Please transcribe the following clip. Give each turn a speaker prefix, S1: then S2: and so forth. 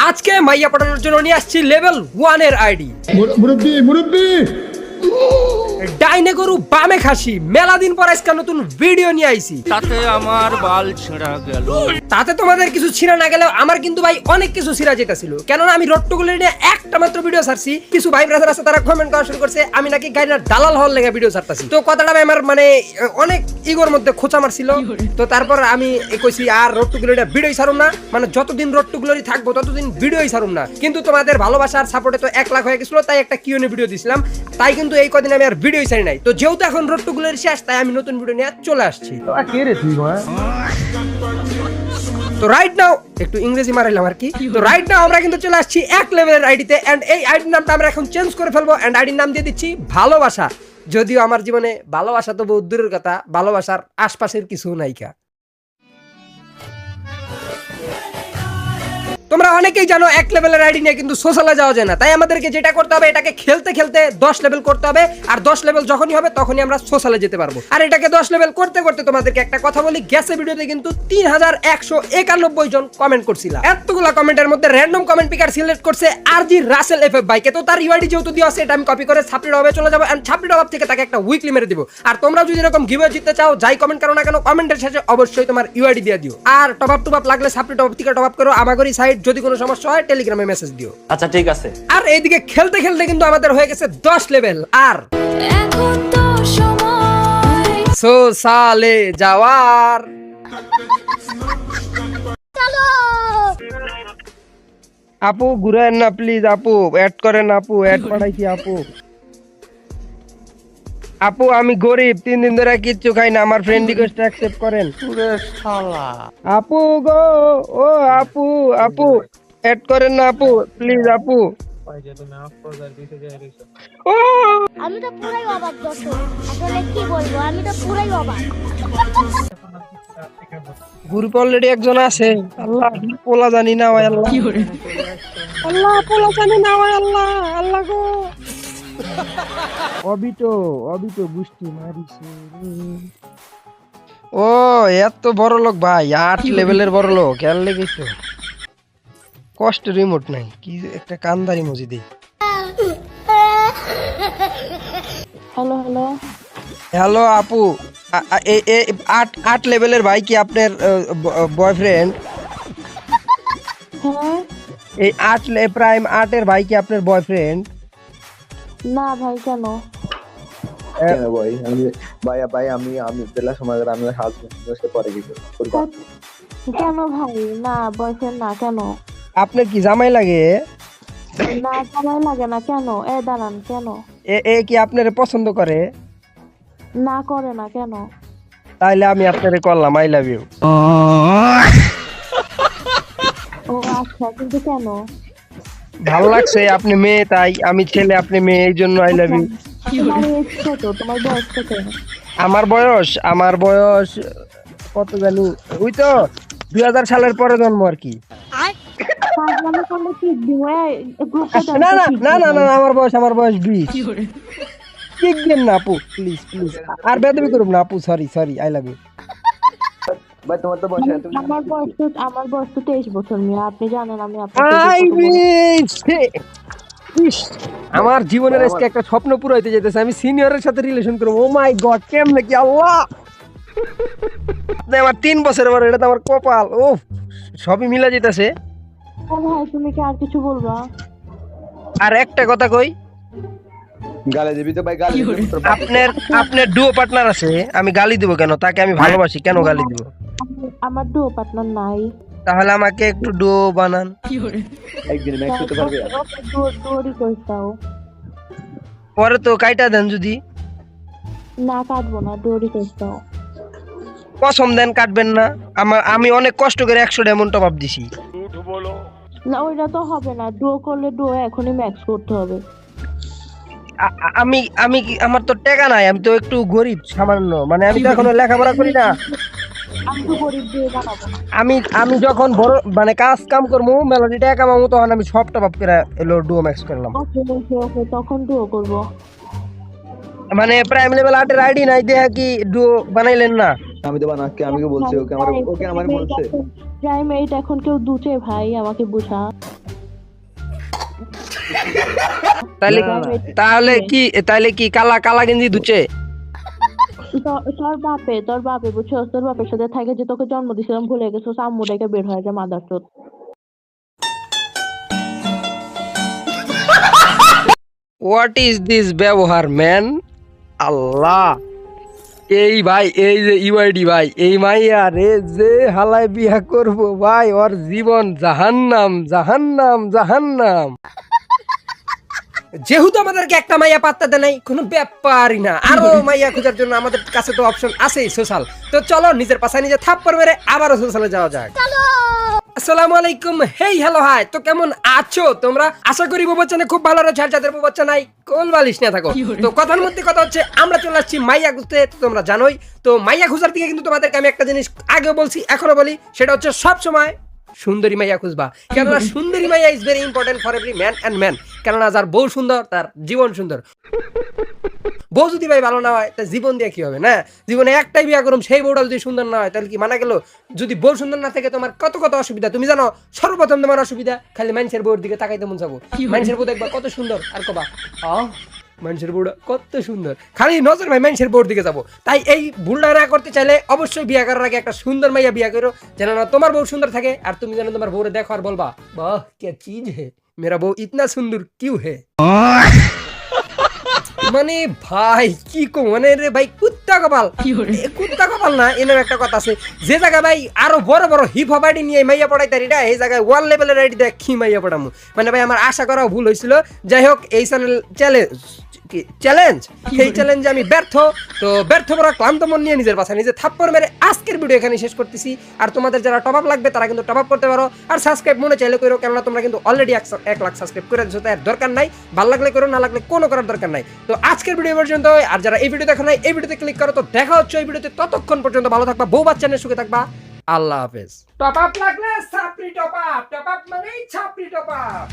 S1: আজকে মাইয়া পাঠানোর জন্য নিয়ে আসছি লেভেল ওয়ানের আইডি
S2: মুরব্বী মুরব্বী!
S1: ডাইনে গরু বামে খাসি। মেলা দিন পর আজকে নতুন ভিডিও নিয়ে আইছি।
S3: তাতে আমার বাল ছেঁড়া গেল।
S1: তাতে তোমাদের কিছু ছিঁড়া না গেলেও আমার কিন্তু ভাই অনেক কিছু ছিঁড়া যেতেছিল। কেননা আমি রট্টুগুলো নিয়ে একটা মাত্র ভিডিও ছাড়ছি। কিছু ভাই ব্রাদার আছে তারা কমেন্ট করা শুরু করছে আমি নাকি গাড়ির দালাল হওয়ার লেগে ভিডিও ছাড়তাছি। তো কথাটা ভাই আমার মানে অনেক ইগোর মধ্যে খোঁচা মারছিল। তো তারপর আমি কইছি আর রট্টুগুলো ভিডিওই ছাড়ুম না। মানে যতদিন রট্টুগুলোরই থাকব ততদিন ভিডিওই ছাড়ুম না। কিন্তু তোমাদের ভালোবাসার সাপোর্টে তো এক লাখ হয়ে গেছিল তাই একটা কিউনে ভিডিও দিছিলাম। তাই কিন্তু এই কদিন আমি আর ভিডিওই ছাড়ি নাই। তো যেহেতু এখন রট্টুগুলোর শেষ তাই আমি নতুন ভিডিও নিয়ে চলে আসছি।
S2: কে রে তুই
S1: তো রাইট নাও একটু ইংরেজি মারাইলাম আর কি। তো রাইট নাও আমরা কিন্তু চলে আসছি এক লেভেলের আইডিতে এন্ড এই আইডির নামটা আমরা এখন চেঞ্জ করে ফেলব এন্ড আইডির নাম দিয়ে দিচ্ছি ভালোবাসা। যদিও আমার জীবনে ভালোবাসা তো বহু দূরের কথা ভালোবাসার আশপাশের কিছু নাইকা তোমরা অনেকেই জানো এক লেভেলের আইডি নিয়ে কিন্তু সোশ্যালে যাওয়া যায় না। তাই আমাদেরকে যেটা করতে হবে, এটাকে খেলতে খেলতে দশ লেভেল করতে হবে। আর দশ লেভেল যখনই হবে, তখনই আমরা সোশ্যালে যেতে পারব। আর এটাকে দশ লেভেল করতে করতে তোমাদেরকে একটা কথা বলি গ্যাসে ভিডিওতে কিন্তু তিন হাজার একশো একানব্বই জন কমেন্ট করছিল। এতগুলা কমেন্টের মধ্যে র্যান্ডম কমেন্ট পিকার সিলেক্ট করছে আর জি রাসেল এফ এফ বাইকে তো তার ইউআইডি যেহেতু দেওয়া আছে, এটা আমি কপি করে ছাপড়ি ডবে চলে যাব এন্ড ছাপড়ি ডব থেকে তাকে একটা উইকলি মেরে দিব। আর তোমরা যদি এরকম গিভে জিততে চাও, যাই কমেন্ট করো না কেন কমেন্টের শেষে অবশ্যই তোমার ইউআইডি দিয়ে দিও। আর টপ আপ টপ আপ লাগলে ছাপড়ি টপ থেকে টপ আপ করো, আমাগরি সাইড যদি কোনো সমস্যা হয় টেলিগ্রামে মেসেজ দিও।
S3: আচ্ছা ঠিক আছে।
S1: আর এইদিকে খেলতে খেলতে কিন্তু আমাদের হয়ে গেছে দশ লেভেল আর
S4: এখন তো সময়।
S1: সোসালে যাওয়ার। আপু ঘুরেন না প্লিজ আপু। অ্যাড করেন আপু। অ্যাড পাঠাইছি আপু। আপু আমি গরিব তিন দিন ধরে কিচ্ছু খাই না আমার ফ্রেন্ড রিকোয়েস্ট অ্যাকসেপ্ট করেন। আপু গো ও আপু আপু অ্যাড করেন না আপু প্লিজ আপু। ও!
S5: আমি তো পুরাই অবাক দর্শক। আসলে কি বলব আমি তো পুরাই অবাক।
S1: গ্রুপ অলরেডি একজন আছে। আল্লাহ পোলা জানি না আল্লাহ। আল্লাহ পোলা জানি না আল্লাহ। অবিটো অবিটো গুষ্টি মারিছে ও এত বড় লোক ভাই আট লেভেলের বড় লোক খেয়াল লেগেছো। কষ্ট রিমোট নাই কি একটা কান্দারি মজি দেই।
S4: Hello hello.
S1: হ্যালো আপু আট আট লেভেলের ভাই কি আপনার বয়ফ্রেন্ড
S4: হ্যাঁ।
S1: এই আট প্রাইম আটের ভাই কি আপনার বয়ফ্রেন্ড
S4: না ভাই কেন?
S6: কেন ভাই? আমি ভাই ভাই আমি আমি বেলা সময় আমি হাজবেন্ড পরে গেছি।
S4: কেন ভাই? না বয়ফ্রেন্ড না কেন?
S1: আপনার কি জামাই লাগে?
S4: না সময় লাগে না কেন? এ দাঁড়ান কেন?
S1: এ এ কি আপনার পছন্দ করে?
S4: না করে না কেন?
S1: তাইলে আমি আপনারে করলাম আই লাভ ইউ
S4: ও আচ্ছা কিন্তু কেন?
S1: ভালো লাগছে আপনি মেয়ে তাই আমি ছেলে আপনি মেয়ে এই জন্য আই লাভ ইউ
S4: তোমার এজ কত? তোমার বয়স কত?
S1: আমার বয়স আমার বয়স কত জানি ওই তো দুই হাজার সালের পরে জন্ম আর কি। না না না না না না, আমার বয়স আমার বয়স বিশ। কিক দেন না আপু প্লিজ প্লিজ আর বেদবি করুন না আপু sorry sorry I love you
S6: ভাই তোমার তো বয়স তুমি
S4: আমার বয়স তো আমার বয়স তো তেইশ বছর মেয়ে আপনি জানেন আমি
S1: আমার জীবনের আজকে একটা স্বপ্ন পুরো হইতে যেতেছে আমি সিনিয়রের সাথে রিলেশন করব। ও মাই গড কেমনে কি আল্লাহ! আমার তিন বছর পর এটা তো আমার কপাল। ও সবই মিলা যেতেছে
S4: ভাই তুমি কি আর কিছু বলবা?
S1: আর একটা কথা কই।
S6: গালে দিবি তো ভাই গালে
S1: আপনার আপনার ডুও পার্টনার আছে আমি গালি দিব কেন? তাকে আমি ভালোবাসি কেন গালি দিব?
S4: আমার- ডুও পার্টনার নাই।
S1: তাহলে আমাকে একটু ডুও বানান।
S6: একদিন ম্যাচ করতে পারবে?
S4: ডুও ডুও রিকোয়েস্ট দাও।
S1: পরে তো কাইটা দেন যদি।
S4: না কাটবো না ডুও রিকোয়েস্ট দাও।
S1: কসম দেন কাটবেন না। আমার আমি অনেক কষ্ট করে একশো ডায়মন্ড টপ আপ দিছি।
S4: না ওইটা তো হবে না। ডুও করলে ডুও এখনই ম্যাক্স করতে হবে।
S1: আমি আমি কি আমার তো টাকা নাই আমি তো একটু গরিব সামান্য। মানে আমি তো এখনও লেখাপড়া করি না।
S4: আমি
S1: আমি আমি যখন বড় মানে কাজ কাম করব মেলোডি টাকা কামাবো তখন আমি সব টপ আপ করে এলো ডুও ম্যাক্স করলাম।
S4: তখন ডুও করব।
S1: মানে প্রাইম লেভেল আটের আইডি নাই দেখা কি ডুও বানাইলেন না?
S6: আমি তো বানাকে আমাকে বলছে ওকে আমার ওকে আমার বলছে।
S4: প্রাইম এইট এখন কেউ দুচে ভাই আমাকে বুঝা।
S1: তাহলে তাহলে কি তাহলে কি কালা কালা গেঞ্জি দুচে?
S4: তোর- বাপে, তোর বাপে বুঝছ তোর বাপের সাথে থাকে যে তোকে জন্ম দিছিলাম, ভুলে গেছো আম্মু ডেকে বের হয়ে যায় মাদার চোদ
S1: হোয়াট ইজ দিস ব্যবহার ম্যান আল্লাহ! এই ভাই, এই যে ইউআইডি ভাই, এই মাইয়া রে যে হালায় বিয়া করব, ভাই, ওর জীবন জাহান্নাম জাহান্নাম জাহান্নাম। যেহেতু আমাদেরকে একটা মাইয়া পাত্তা দেয় নাই কোনো ব্যাপারই না। আরও মাইয়া খোঁজার জন্য আমাদের কাছে তো অপশন আছেই সোশ্যাল তো চলো নিজের পাশায় নিজে থাপ্পড় মেরে আবারও সোশ্যালে যাওয়া যাক। আসসালামু আলাইকুম। হেই হ্যালো হাই তো কেমন আছো তোমরা? আশা করি বাচ্চানে খুব ভালো রয়েছে আর যাদের বাচ্চা নাই। কোল বালিশ না থাকো। তো কথার মধ্যে কথা হচ্ছে আমরা চলে আসছি মাইয়া খুঁজতে তোমরা জানোই। তো মাইয়া খুঁজার দিকে কিন্তু তোমাদেরকে আমি একটা জিনিস আগেও বলছি এখনও বলি সেটা হচ্ছে সব সময় সুন্দরী মাইয়া খুঁজবা। কেননা সুন্দরী মাইয়া is very important for every man and man কেননা যার বউ সুন্দর তার জীবন সুন্দর। বউ যদি ভাই ভালো না হয় তা জীবন দিয়ে কি হবে না? জীবনে একটাই বিয়া করুম সেই বউটা যদি সুন্দর না হয় তাহলে কি মানা গেল? যদি বউ সুন্দর না থাকে তোমার কত কত অসুবিধা? তুমি জানো সর্বপ্রথম তোমার অসুবিধা খালি মানুষের বউর দিকে তাকাইতে মন যাব মানুষের বউ দেখবা কত সুন্দর আর কবা আহ মানুষের বউটা কত সুন্দর। খালি নজর ভাই মানুষের বউর দিকে যাব। তাই এই ভুলটা না করতে চাইলে অবশ্যই বিয়া করার আগে একটা সুন্দর মাইয়া বিয়া করো যেন না তোমার বউ সুন্দর থাকে আর তুমি যেন তোমার বউরে দেখো আর বলবা বাহ কে চিজ হে। মেরা বউ ইতনা সুন্দর কিউ হে? মানে ভাই কি কো মানে রে ভাই কুত্তা কপাল। কুত্তা কপাল না একটা কথা আছে। যে জায়গায় ভাই আরও বড় বড় হিপ হপ আইডি নিয়ে মাইয়া পড়াই তারি এই জায়গায় লেভেলের আইডি দেখ মাইয়া পড়ামু। মানে ভাই আমার আশা করা ভুল হয়েছিল। যাই হোক এই চ্যানেল চ্যালেঞ্জ চ্যালেঞ্জ এই চ্যালেঞ্জে আমি ব্যর্থ। তো ব্যর্থ করা ক্লান্ত মন নিয়ে নিজের বাসা নিজে থাপ্পড় মেরে আজকের ভিডিও এখানে শেষ করতেছি। আর তোমাদের যারা টপ আপ লাগবে তারা কিন্তু টপ আপ করতে পারো। আর সাবস্ক্রাইব মনে চাইলে করো কেননা তোমরা কিন্তু অলরেডি এক লাখ সাবস্ক্রাইব করে দিচ্ছ দরকার নাই। ভালো লাগলে করো না লাগলে কোনো করার দরকার নাই। তো আজকের ভিডিও পর্যন্ত আর যারা এই ভিডিও দেখো নাই এই ভিডিওতে ক্লিক করো তো দেখা হচ্ছে ওই ভিডিওতে। ততক্ষণ পর্যন্ত ভালো থাকবা বউ বাচ্চানের সুখে থাকবা। আল্লাহ হাফেজ। টপ আপ লাগলে ছাপড়ি টপ আপ টপ আপ মানে ছাপড়ি টপ আপ